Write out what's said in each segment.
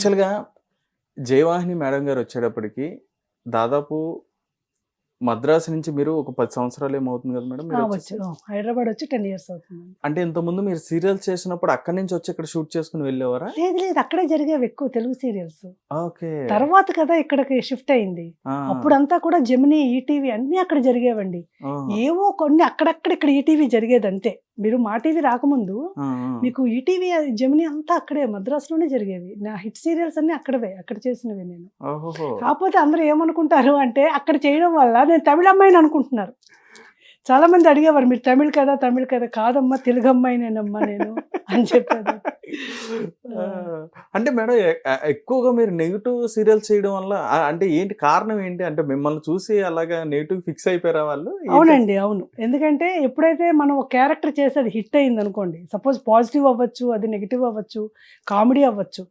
యాక్చువల్‌గా జయవాహిని మేడం గారు వచ్చేటప్పటికి దాదాపు మద్రాసు నుంచి మీరు ఒక 10 సంవత్సరాలు ఏమవుతుంది కదా మేడం హైదరాబాద్ వచ్చి టెన్ ఇయర్స్ అవుతుంది అంటే ఇంతకుముందు మీరు సీరియల్స్ చేసినప్పుడు అక్కడి నుంచి వచ్చి ఇక్కడ షూట్ చేసుకుని వెళ్ళేవారా? లేదు లేదు అక్కడే జరిగేవి ఎక్కువ తెలుగు సీరియల్స్ ఓకే. తర్వాత కదా ఇక్కడికి షిఫ్ట్ అయింది! అప్పుడంతా కూడా జమినీ ఈటీవీ అన్ని అక్కడ జరిగేవండి! ఏవో కొన్ని అక్కడక్కడ ఇక్కడ ఈటీవీ జరిగేది అంతే మీరు మా టీవీ రాకముందు! మీకు ఈటీవీ జమినీ అంతా అక్కడే మద్రాసులోనే జరిగేవి నా హిట్ సీరియల్స్ అన్ని అక్కడవే అక్కడ చేసినవి నేను! కాకపోతే అందరూ ఏమనుకుంటారు అంటే అక్కడ చేయడం వల్ల నేను తమిళ అమ్మాయిని అనుకుంటున్నారు. చాలా మంది అడిగేవారు మీరు తమిళ్ కదా తమిళ్ కదా కాదమ్మా తెలుగు అమ్మాయినేనమ్మా నేను అని చెప్పాను! అంటే మేడం ఎక్కువగా మీరు నెగిటివ్ సీరియల్స్ చేయడం వల్ల అంటే ఏంటి కారణం ఏంటి? అంటే మిమ్మల్ని చూసి అలాగా నెగిటివ్ ఫిక్స్ అయిపోయారా వాళ్ళు? అవునండి అవును. ఎందుకంటే ఎప్పుడైతే మనం ఒక క్యారెక్టర్ చేసి అది హిట్ అయింది అనుకోండి సపోజ్ పాజిటివ్ అవ్వచ్చు అది నెగిటివ్ అవ్వచ్చు కామెడీ అవ్వచ్చు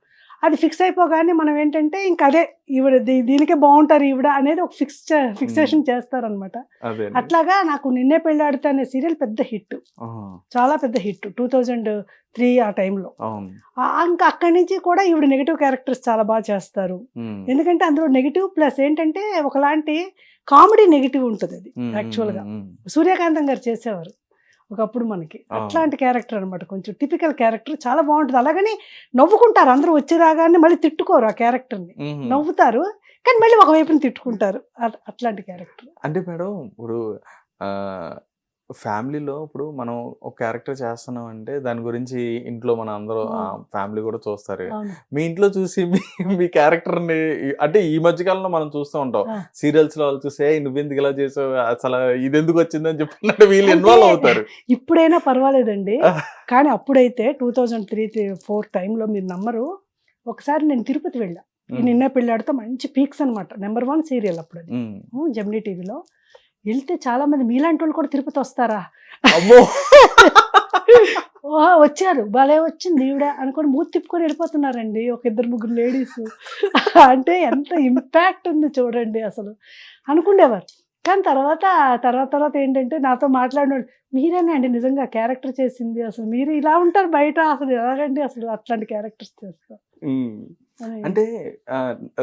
అది ఫిక్స్ అయిపోగానే మనం ఏంటంటే ఇంక అదే ఈవిడ దీనికే బాగుంటారు ఈవిడ అనేది ఒక ఫిక్స్ ఫిక్సేషన్ చేస్తారనమాట అట్లాగా నాకు నిన్నే పెళ్ళాడితే అనే సీరియల్ పెద్ద హిట్. చాలా పెద్ద హిట్. టూ థౌజండ్ త్రీ ఆ టైంలో. ఇంకా అక్కడి నుంచి కూడా ఈవిడ నెగిటివ్ క్యారెక్టర్స్ చాలా బాగా చేస్తారు. ఎందుకంటే అందులో నెగిటివ్ ప్లస్ ఏంటంటే ఒకలాంటి కామెడీ నెగిటివ్ ఉంటుంది అది ఉమ్, actual గా. ఉమ్, ఉమ్. సూర్యకాంతం గారు చేసేవారు. ఒకప్పుడు మనకి. అట్లాంటి క్యారెక్టర్ అన్నమాట. కొంచెం టిపికల్ క్యారెక్టర్ చాలా బాగుంటుంది. అలాగని నవ్వుకుంటారు. అందరూ వచ్చి రాగానే మళ్ళీ తిట్టుకోరు ఆ క్యారెక్టర్ని. నవ్వుతారు. కానీ మళ్ళీ ఒక వైపుని తిట్టుకుంటారు. అట్- అట్లాంటి క్యారెక్టర్ అంటే మేడం ఇప్పుడు ఆ ఫ్యామిలీలో ఇప్పుడు మనం ఒక క్యారెక్టర్ చేస్తున్నాం అంటే దాని గురించి ఇంట్లో మన అందరూ. ఫ్యామిలీ కూడా చూస్తారు. మీ ఇంట్లో చూసి మీ మీ క్యారెక్టర్ని అంటే ఈ మధ్య కాలంలో మనం చూస్తూ ఉంటాం. సీరియల్స్లో వాళ్ళు చూసి "ఏయ్, నువ్వెందుకు ఇలా చేసావు? అసలు ఇది ఎందుకు వచ్చిందని చెప్పినట్టు వీళ్ళు ఇన్వాల్వ్ అవుతారు. ఇప్పుడైనా పర్వాలేదండి. కానీ అప్పుడైతే టూ థౌజండ్ త్రీ ఫోర్ టైంలో మీరు నమ్మరు. ఒకసారి నేను తిరుపతి వెళ్ళా. నిన్న పెళ్ళాడితో మంచి పీక్స్ అన్నమాట. నెంబర్ వన్ సీరియల్ అప్పుడు జెమినీ టీవీలో. వెళ్తే చాలా మంది మీలాంటి వాళ్ళు కూడా తిరుపతి వస్తారా? వచ్చారు. భలే వచ్చింది ఈవిడ అనుకొని మూతి తిప్పుకొని వెళ్ళిపోతున్నారండి ఒక ఇద్దరు ముగ్గురు లేడీస్. అంటే ఎంత ఇంపాక్ట్ ఉంది చూడండి అసలు. అనుకుండేవారు కానీ తర్వాత తర్వాత తర్వాత ఏంటంటే నాతో మాట్లాడినాడు మీరేనా అండి నిజంగా క్యారెక్టర్ చేసింది? అసలు మీరు ఇలా ఉంటారు బయట. అసలు ఎలాగండి అసలు అట్లాంటి క్యారెక్టర్స్ చేస్తారు. అంటే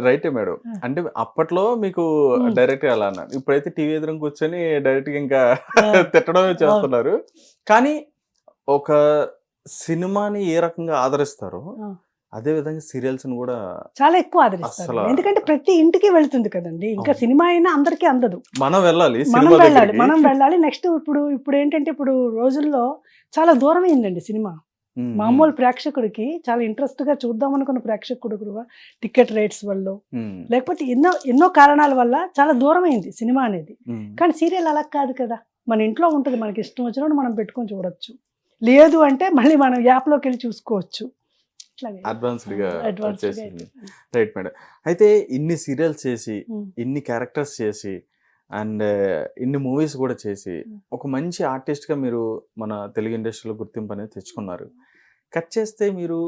రైటే మేడం. అంటే అప్పట్లో మీకు. డైరెక్ట్ అలా అన్నారు ఇప్పుడైతే టీవీ ఎదురు కూర్చొని డైరెక్ట్గా ఇంకా. తిట్టడమే చేస్తున్నారు కానీ ఒక సినిమాని ఏ రకంగా ఆదరిస్తారో. అదే విధంగా సీరియల్స్ని కూడా చాలా ఎక్కువ ఆదరిస్తారు ఎందుకంటే ప్రతి ఇంటికి వెళ్తుంది కదండి ఇంకా. సినిమా అయినా అందరికీ అందదు మనం వెళ్ళాలి మనం సినిమా వెళ్ళాలి. మనం వెళ్ళాలి నెక్స్ట్ ఇప్పుడు ఇప్పుడు ఏంటంటే ఇప్పుడు రోజుల్లో చాలా దూరం అయిందండి సినిమా మామూలు ప్రేక్షకుడికి చాలా ఇంట్రెస్ట్గా చూద్దాం అనుకున్న ప్రేక్షకుడు కూడా టికెట్ రేట్స్ వల్ల లేకపోతే ఎన్నో ఎన్నో కారణాల వల్ల చాలా దూరం అయింది సినిమా అనేది. కానీ సీరియల్ అలా కాదు కదా. మన ఇంట్లో ఉంటుంది మనకి ఇష్టం వచ్చినప్పుడు మనం పెట్టుకొని చూడొచ్చు. లేదు అంటే మళ్ళీ మనం యాప్లోకి వెళ్ళి చూసుకోవచ్చు. వచ్చేసింది. రైట్ మేడం అయితే ఇన్ని సీరియల్స్ చేసి. ఇన్ని క్యారెక్టర్స్ చేసి అండ్ ఇన్ని మూవీస్ కూడా చేసి. ఒక మంచి ఆర్టిస్ట్గా మీరు మన తెలుగు ఇండస్ట్రీలో గుర్తింపు అనేది తెచ్చుకున్నారు. కట్ చేస్తే మీరు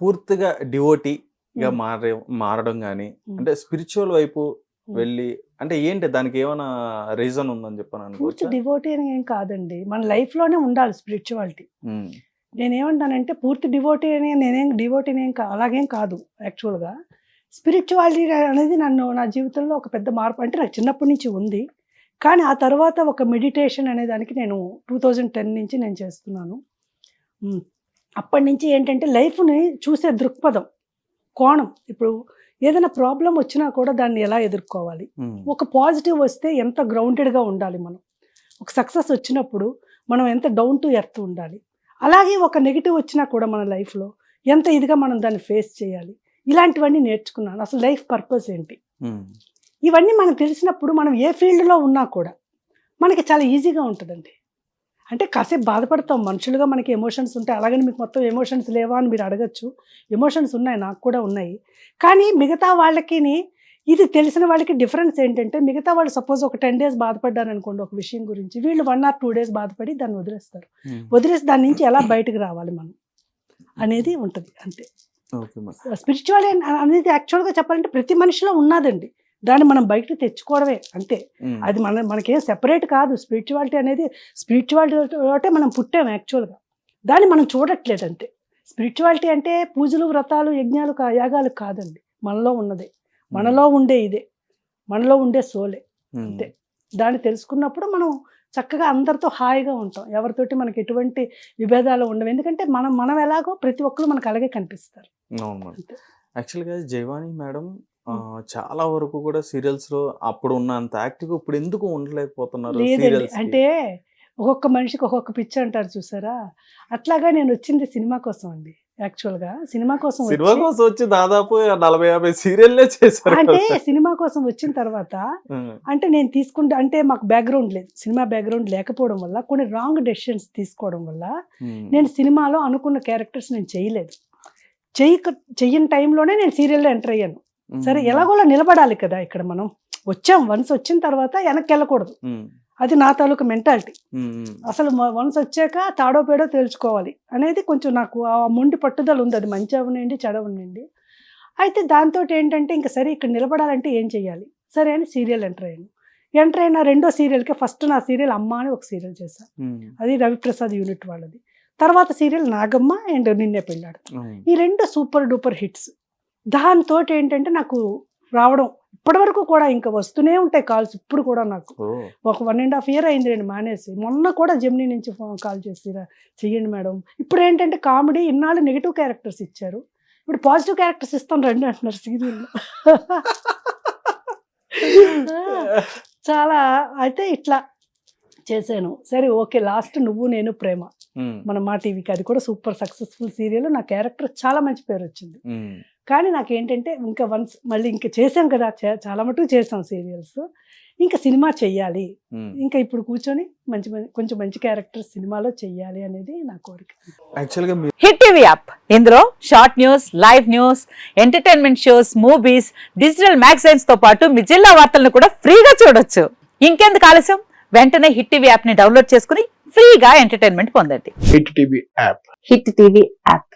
పూర్తిగా డివోటీగా. మారే మారడం కానీ. అంటే స్పిరిచువల్ వైపు. వెళ్ళి అంటే ఏంటి దానికి ఏమైనా రీజన్ ఉందని చెప్పాను పూర్తి డివోటీ అని ఏం కాదండి మన life లోనే ఉండాలి స్పిరిచువాలిటీ నేనేమంటానంటే పూర్తి డివోటీ అని నేనేం డివోటీని ఏం అలాగేం కాదు యాక్చువల్గా స్పిరిచువాలిటీ అనేది నన్ను నా జీవితంలో ఒక పెద్ద మార్పు అంటే నాకు చిన్నప్పటి నుంచి ఉంది కానీ ఆ తర్వాత ఒక మెడిటేషన్ అనే దానికి నేను టూ థౌజండ్ టెన్ నుంచి నేను చేస్తున్నాను. అప్పటి నుంచి ఏంటంటే లైఫ్ని చూసే దృక్పథం కోణం. ఇప్పుడు ఏదైనా ప్రాబ్లం వచ్చినా కూడా దాన్ని ఎలా ఎదుర్కోవాలి? ఒక పాజిటివ్ వస్తే ఎంత గ్రౌండెడ్గా ఉండాలి మనం? ఒక సక్సెస్ వచ్చినప్పుడు మనం ఎంత డౌన్ టు ఎర్త్ ఉండాలి? అలాగే ఒక నెగిటివ్ వచ్చినా కూడా మన లైఫ్లో ఎంత ఇదిగా మనం దాన్ని ఫేస్ చేయాలి? ఇలాంటివన్నీ నేర్చుకున్నాను. అసలు లైఫ్ పర్పస్ ఏంటి? ఇవన్నీ మనకు తెలిసినప్పుడు మనం ఏ ఫీల్డ్లో ఉన్నా కూడా మనకి చాలా ఈజీగా ఉంటుందండి. అంటే కాసేపు బాధపడతాం. మనుషులుగా మనకి ఎమోషన్స్ ఉంటాయి అలాగని మీకు మొత్తం ఎమోషన్స్ లేవా అని మీరు అడగచ్చు. ఎమోషన్స్ ఉన్నాయి నాకు కూడా ఉన్నాయి. కానీ మిగతా వాళ్ళకి ఇది తెలిసిన వాళ్ళకి డిఫరెన్స్ ఏంటంటే మిగతా వాళ్ళు సపోజ్ ఒక టెన్ డేస్ బాధపడ్డారు అనుకోండి ఒక విషయం గురించి వీళ్ళు వన్ ఆర్ టూ డేస్ బాధపడి దాన్ని వదిలేస్తారు. వదిలేసి దాని నుంచి ఎలా బయటకు రావాలి మనం అనేది ఉంటుంది అంతే. స్పిరిచువల్ అనేది యాక్చువల్గా చెప్పాలంటే ప్రతి మనిషిలో ఉన్నదండి. దాన్ని మనం బయటకు తెచ్చుకోవడమే అంతే. అది మన మనకేం సెపరేట్ కాదు. స్పిరిచువాలిటీ అనేది స్పిరిచువాలిటీ మనం పుట్టాం యాక్చువల్గా దాన్ని మనం చూడట్లేదు అంతే. స్పిరిచువాలిటీ అంటే పూజలు వ్రతాలు యజ్ఞాలు యాగాలు కాదండి. మనలో ఉన్నదే. మనలో ఉండే ఇదే. మనలో ఉండే సోలే. అంతే. దాన్ని తెలుసుకున్నప్పుడు మనం చక్కగా అందరితో హాయిగా ఉంటాం. ఎవరితోటి మనకి ఎటువంటి విభేదాలు ఉండవు. ఎందుకంటే మనం మనం ఎలాగో ప్రతి ఒక్కరు మనకు అలాగే కనిపిస్తారు. యాక్చువల్గా జైవాణి మేడం చాలా వరకు కూడా సీరియల్స్లో అప్పుడు ఉన్నంత యాక్టివ్ ఇప్పుడు ఎందుకు ఉండలేకపోతున్నారు సీరియల్స్ అంటే ఒక్కొక్క మనిషికి ఒక్కొక్క పిచ్చి అంటారు చూసారా? అట్లాగా నేను వచ్చింది సినిమా కోసం అండి. యాక్చువల్గా సినిమా కోసం సినిమా కోసం వచ్చి దాదాపు నలభై యాభై సీరియల్లే చేశారు అంటే. సినిమా కోసం వచ్చిన తర్వాత అంటే నేను తీసుకుంటే అంటే మాకు బ్యాక్గ్రౌండ్ లేదు. సినిమా బ్యాక్గ్రౌండ్ లేకపోవడం వల్ల కొన్ని రాంగ్ డెసిషన్స్ తీసుకోవడం వల్ల నేను సినిమాలో అనుకున్న క్యారెక్టర్స్ నేను చేయలేదు. చెయ్యక చెయ్యని టైంలోనే నేను సీరియల్లో ఎంటర్ అయ్యాను. సరే ఎలాగోలా నిలబడాలి కదా ఇక్కడ మనం. వచ్చాం వన్స్ వచ్చిన తర్వాత వెనక్కి వెళ్ళకూడదు. అది నా తాలూకు మెంటాలిటీ. అసలు వన్స్ వచ్చాక తాడో పేడో తేల్చుకోవాలి అనేది కొంచెం నాకు ఆ మొండి పట్టుదల ఉంది. అది మంచి అవనండి చెడవనండి అయితే దాంతో ఏంటంటే ఇంకా సరే ఇక్కడ నిలబడాలంటే ఏం చేయాలి సరే అని సీరియల్ ఎంటర్ అయ్యాను. ఎంటర్ అయిన రెండో సీరియల్కి ఫస్ట్ నా సీరియల్ అమ్మ అని ఒక సీరియల్ చేశాను అది రవిప్రసాద్ యూనిట్ వాళ్ళది. తర్వాత సీరియల్ నాగమ్మ అండ్ నిన్నే పెళ్ళాడు. ఈ రెండు సూపర్ డూపర్ హిట్స్. దాంతో ఏంటంటే నాకు రావడం ఇప్పటివరకు కూడా ఇంకా వస్తూనే ఉంటాయి కాల్స్ ఇప్పుడు కూడా నాకు. ఒక వన్ అండ్ హాఫ్ ఇయర్ అయింది నేను మానేసి. మొన్న కూడా జెమినీ నుంచి ఫోన్ కాల్ చేసి "రా, చెయ్యండి మేడం. ఇప్పుడు ఏంటంటే కామెడీ ఇన్నాళ్ళు నెగిటివ్ క్యారెక్టర్స్ ఇచ్చారు. ఇప్పుడు పాజిటివ్ క్యారెక్టర్స్ ఇస్తాం రండి అంటున్నారు సీరియల్లో. చాలా అయితే ఇట్లా చేశాను. సరే ఓకే లాస్ట్ నువ్వు నేను ప్రేమ. మన మా టీవీకి అది కూడా సూపర్ సక్సెస్ఫుల్ సీరియల్. నా క్యారెక్టర్ చాలా మంచి పేరు వచ్చింది. కానీ నాకేంటంటే ఇంకా వన్స్ మళ్ళీ ఇంకా చేసాం కదా చాలా మటుకు చేసాం సీరియల్స్. ఇంకా సినిమా చెయ్యాలి. ఇంకా ఇప్పుడు కూర్చొని మంచి మంచి- కొంచెం మంచి క్యారెక్టర్స్ సినిమాలో చెయ్యాలి అనేది నా కోరిక. యాక్చువల్గా హిట్ టీవీ యాప్. ఇందులో short news live news entertainment shows movies digital మ్యాగజైన్స్తో పాటు మీ జిల్లా వార్తలను కూడా ఫ్రీగా చూడొచ్చు. ఇంకెందుకు ఆలస్యం? వెంటనే హిట్ టీవీ యాప్ని డౌన్లోడ్ చేసుకుని ఫ్రీగా ఎంటర్టైన్మెంట్ పొందండి. Hit TV app. Hit TV app.